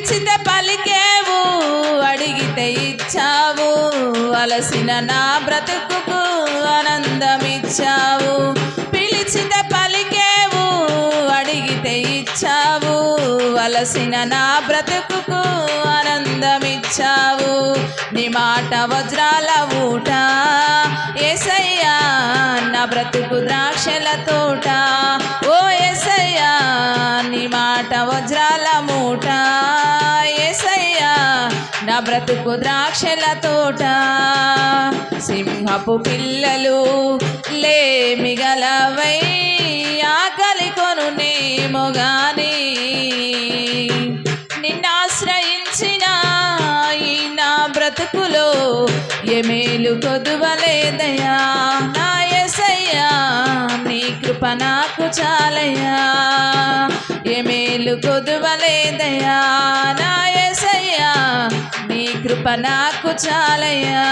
పిలిచితే పలికేవు అడిగితే ఇచ్చావు. అలసిన నా బ్రతుకుకు ఆనందమిచ్చావు. పిలిచితే పలికేవు అడిగితే ఇచ్చావు. అలసిన నా బ్రతుకుకు ఆనందమిచ్చావు. నీ మాట వజ్రాల ఊట ఏసయ్యా నా బ్రతుకు ద్రాక్షల తోట. ఓ ఏసయ్యా నీ మాట వజ్రాల మూట. నా బ్రతుకు ద్రాక్షల తోట. సింహపు పిల్లలు లేమిగలవై ఆకలి కొను నేమోగాని నిన్నాశ్రయించిన ఈ నా బ్రతుకులో ఎమేలు కొదువలేదయా నా ఎసయ్యా నీ కృప నాకు చాలయ్యా. ఎమేలు కొదువలేదయా కృప నాకు చాలయ్యా.